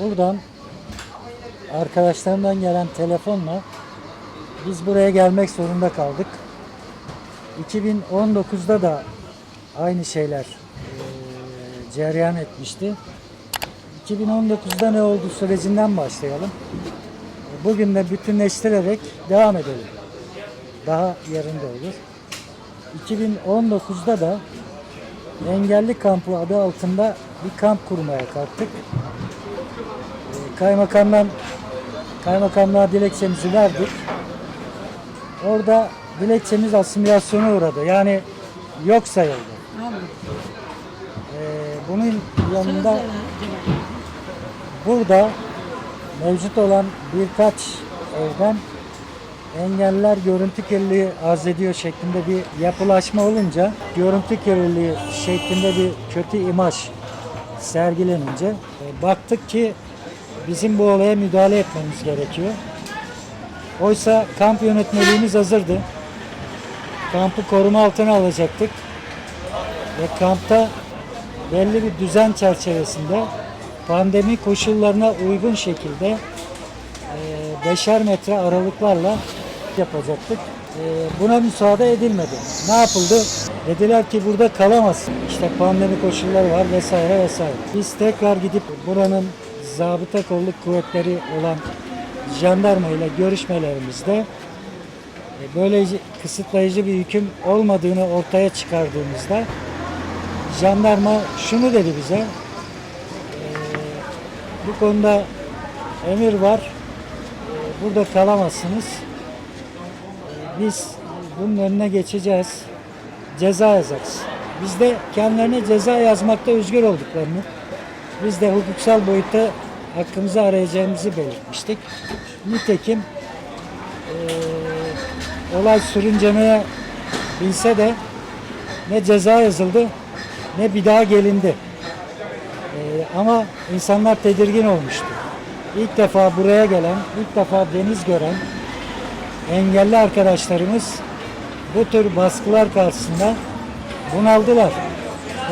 buradan arkadaşlarımdan gelen telefonla biz buraya gelmek zorunda kaldık. 2019'da da aynı şeyler eee, cereyan etmişti. 2019'da ne oldu sürecinden başlayalım. Bugün de bütünleştirerek devam edelim. Daha yerinde olur. 2019'da da Engelli Kampı adı altında bir kamp kurmaya kalktık. Kaymakamdan kaymakamlığa dilekçemizi verdik. Orada dilekçemiz asimilasyona uğradı. Yani yok sayıldı. Ee, bunun yanında burada mevcut olan birkaç evden engeller görüntü kirliliği arz ediyor şeklinde bir yapılaşma olunca görüntü kirliliği şeklinde bir kötü imaj sergilenince e, baktık ki bizim bu olaya müdahale etmemiz gerekiyor. Oysa kamp yönetmeliğimiz hazırdı. Kampı koruma altına alacaktık. Ve kampta belli bir düzen çerçevesinde pandemi koşullarına uygun şekilde e, beşer metre aralıklarla yapacaktık. E, buna müsaade edilmedi. Ne yapıldı? Dediler ki burada kalamazsın. İşte pandemi koşulları var vesaire vesaire. Biz tekrar gidip buranın zabıta kolluk kuvvetleri olan jandarma ile görüşmelerimizde e, böyle kısıtlayıcı bir hüküm olmadığını ortaya çıkardığımızda jandarma şunu dedi bize. e, bu konuda emir var. E, burada kalamazsınız. Biz bunun önüne geçeceğiz. Ceza yazacağız. Biz de kendilerine ceza yazmakta özgür olduklarını, biz de hukuksal boyutta hakkımızı arayacağımızı belirtmiştik. Nitekim e, olay sürüncemeye binse de ne ceza yazıldı ne bir daha gelindi. Ee, ama insanlar tedirgin olmuştu. İlk defa buraya gelen, ilk defa deniz gören engelli arkadaşlarımız bu tür baskılar karşısında bunaldılar.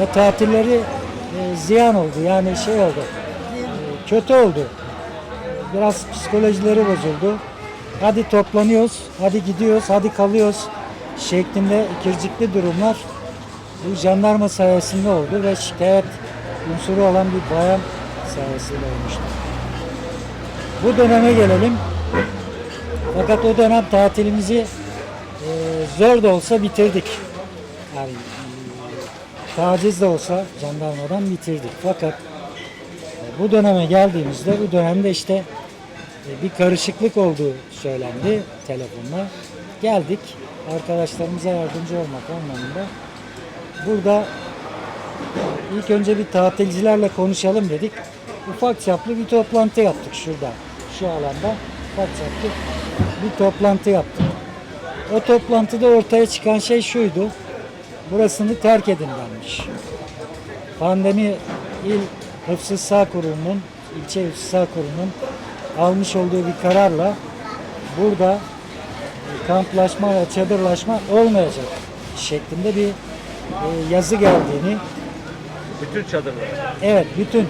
Ve tatilleri e, ziyan oldu. Yani şey oldu. Kötü oldu. Biraz psikolojileri bozuldu. Hadi toplanıyoruz, hadi gidiyoruz, hadi kalıyoruz şeklinde ikircikli durumlar bu jandarma sayesinde oldu ve şikayet unsuru olan bir bayan sayesinde olmuştu. Bu döneme gelelim. Fakat o dönem tatilimizi e, zor da olsa bitirdik. Yani e, taciz de olsa jandarmadan bitirdik. Fakat bu döneme geldiğimizde bu dönemde işte e, bir karışıklık olduğu söylendi telefonla. Geldik arkadaşlarımıza yardımcı olmak anlamında burada ilk önce bir tatilcilerle konuşalım dedik. Ufak çaplı bir toplantı yaptık şurada. Şu alanda ufak çaplı bir toplantı yaptık. O toplantıda ortaya çıkan şey şuydu. Burasını terk edin denmiş. Pandemi il Hıfzı Sağ Kurulu'nun, ilçe Hıfzı Sağ Kurulu'nun almış olduğu bir kararla burada kamplaşma ve çadırlaşma olmayacak şeklinde bir e, yazı geldiğini, Bütün çadırlar. evet bütün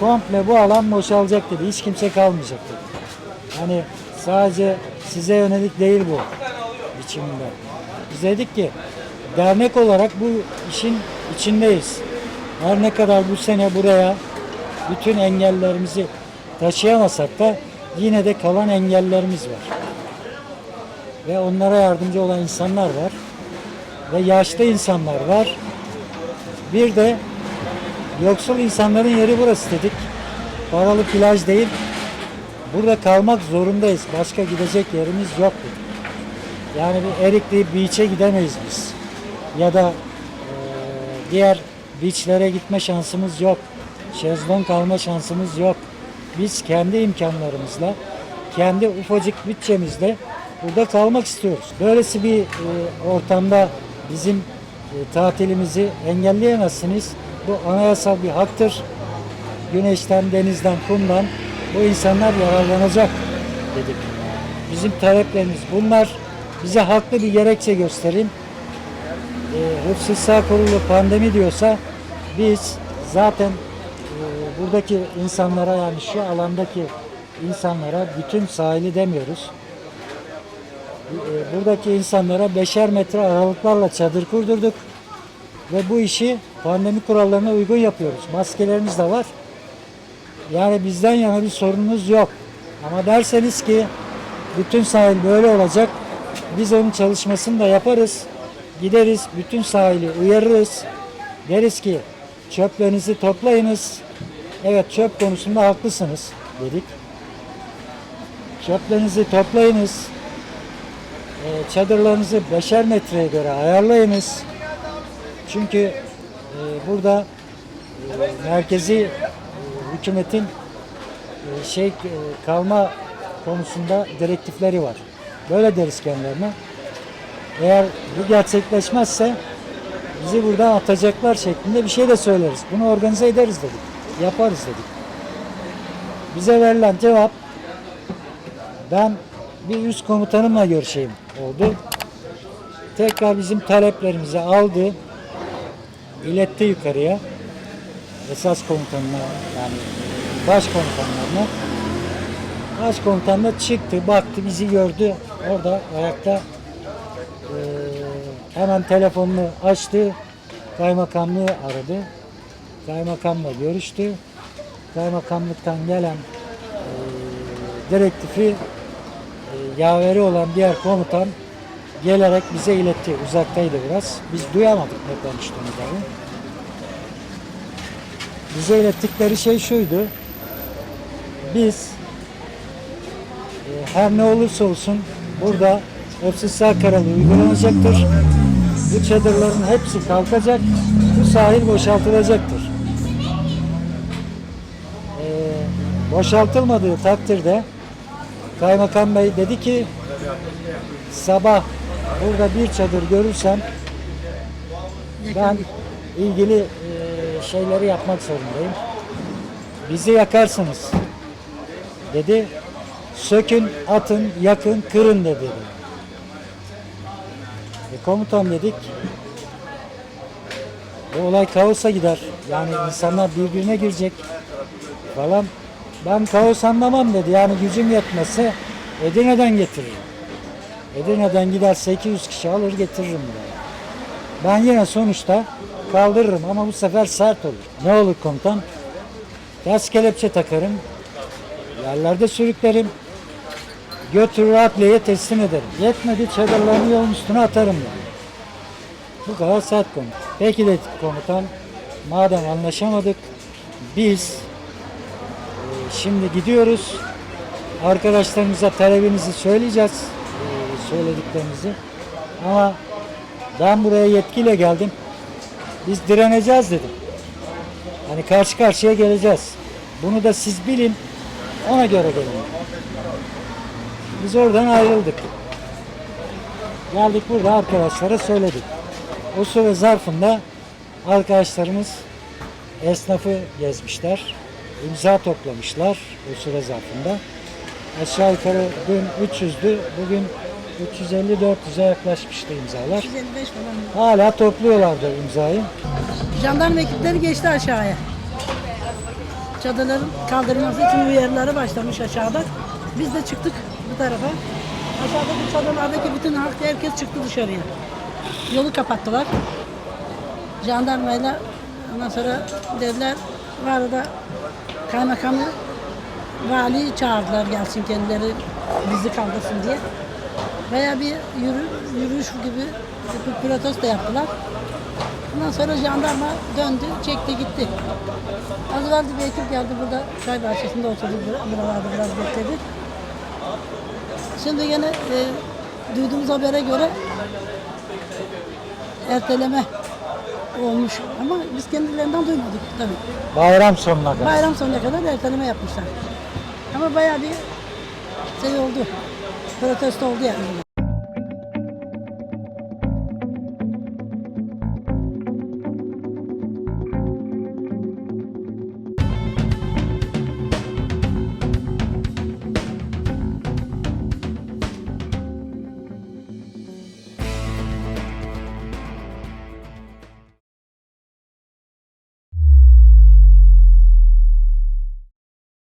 komple bu alan boşalacak dedi. Hiç kimse kalmayacak dedi. Hani sadece size yönelik değil bu biçiminde. Biz dedik ki dernek olarak bu işin içindeyiz. Her ne kadar bu sene buraya bütün engellerimizi taşıyamasak da yine de kalan engellerimiz var. Ve onlara yardımcı olan insanlar var ve yaşlı insanlar var. Bir de yoksul insanların yeri burası dedik. Paralı plaj değil. Burada kalmak zorundayız. Başka gidecek yerimiz yok. Yani bir Erikli Beach'e gidemeyiz biz. Ya da eee, diğer beachlere gitme şansımız yok. Şezlong kalma şansımız yok. Biz kendi imkanlarımızla, kendi ufacık bütçemizle burada kalmak istiyoruz. Böylesi bir e, ortamda bizim e, tatilimizi engelleyemezsiniz. Bu anayasal bir haktır. Güneşten, denizden, kumdan bu insanlar yararlanacak dedik. Bizim taleplerimiz bunlar. Bize haklı bir gerekçe gösterin. E, Hıfzı Sağ Kurulu pandemi diyorsa biz zaten e, buradaki insanlara yani şu alandaki insanlara bütün sahili demiyoruz. E, Buradaki insanlara beşer metre aralıklarla çadır kurdurduk. Ve bu işi pandemi kurallarına uygun yapıyoruz. Maskelerimiz de var. Yani bizden yana bir sorunumuz yok. Ama derseniz ki bütün sahil böyle olacak. Biz onun çalışmasını da yaparız. Gideriz, bütün sahili uyarırız. Deriz ki çöplerinizi toplayınız. Evet çöp konusunda haklısınız dedik. Çöplerinizi toplayınız. Ee, çadırlarınızı beşer metreye göre ayarlayınız. Çünkü e, burada e, merkezi e, hükümetin e, şey e, kalma konusunda direktifleri var. Böyle deriz kendilerine. Eğer bu gerçekleşmezse bizi buradan atacaklar şeklinde bir şey de söyleriz. Bunu organize ederiz dedik. Yaparız dedik. Bize verilen cevap ben bir üst komutanımla görüşeyim oldu. Tekrar bizim taleplerimizi aldı. iletti yukarıya. Esas komutanına yani başkomutanlarına. Başkomutan da çıktı, baktı, bizi gördü. Orada ayakta hemen telefonunu açtı. Kaymakamlığı aradı. Kaymakamla görüştü. Kaymakamlıktan gelen eee direktifi eee, yaveri olan diğer komutan gelerek bize iletti. Uzaktaydı biraz. Biz duyamadık ne konuştuğunu Bize ilettikleri şey şuydu. Biz e, her ne olursa olsun burada 30 sağ karalı uygulanacaktır. Bu çadırların hepsi kalkacak. Bu sahil boşaltılacaktır. E, boşaltılmadığı takdirde Kaymakam Bey dedi ki sabah burada bir çadır görürsem ben ilgili e, şeyleri yapmak zorundayım. Bizi yakarsınız dedi. Sökün, atın, yakın, kırın dedi. E, komutan dedik. Bu olay kaosa gider. Yani insanlar birbirine girecek falan. Ben kaos anlamam dedi. Yani gücüm yetmezse Edirne'den getiririm. Edirne'den giderse 200 kişi alır getiririm dedi. Ben yine sonuçta kaldırırım ama bu sefer sert olur. Ne olur komutan? Ters kelepçe takarım. Yerlerde sürüklerim. Götürür adliyeye teslim ederim. Yetmedi çadırlarını yolun üstüne atarım yani. Bu kadar sert konu. Peki dedik komutan. Madem anlaşamadık biz e, şimdi gidiyoruz. Arkadaşlarımıza talebimizi söyleyeceğiz. e, söylediklerimizi. Ama ben buraya yetkiyle geldim. Biz direneceğiz dedim. Hani karşı karşıya geleceğiz. Bunu da siz bilin. Ona göre gelin. Biz oradan ayrıldık. Geldik burada arkadaşlara söyledik. O süre zarfında arkadaşlarımız esnafı gezmişler. imza toplamışlar o süre zarfında. Aşağı yukarı dün 300'dü. Bugün 350-400'e yaklaşmıştı imzalar. 155 falan. Hala topluyorlardı imzayı. Jandarma ekipleri geçti aşağıya. Çadırların kaldırılması için uyarıları başlamış aşağıda. Biz de çıktık bu tarafa. Aşağıdaki çadırlardaki bütün halk herkes çıktı dışarıya. Yolu kapattılar. Jandarmayla ondan sonra dediler bu arada kaymakamı valiyi çağırdılar gelsin kendileri bizi kaldırsın diye. Veya bir yürü, yürüyüş gibi bir protesto yaptılar. Ondan sonra jandarma döndü, çekti gitti. Az evvel bir ekip geldi burada çay bahçesinde oturdu bur- buralarda biraz bekledi. Şimdi yine e, duyduğumuz habere göre erteleme olmuş ama biz kendilerinden duymadık tabii. Bayram sonuna kadar. Bayram sonuna kadar erteleme yapmışlar. Ama bayağı bir şey oldu. Protesto oldu yani.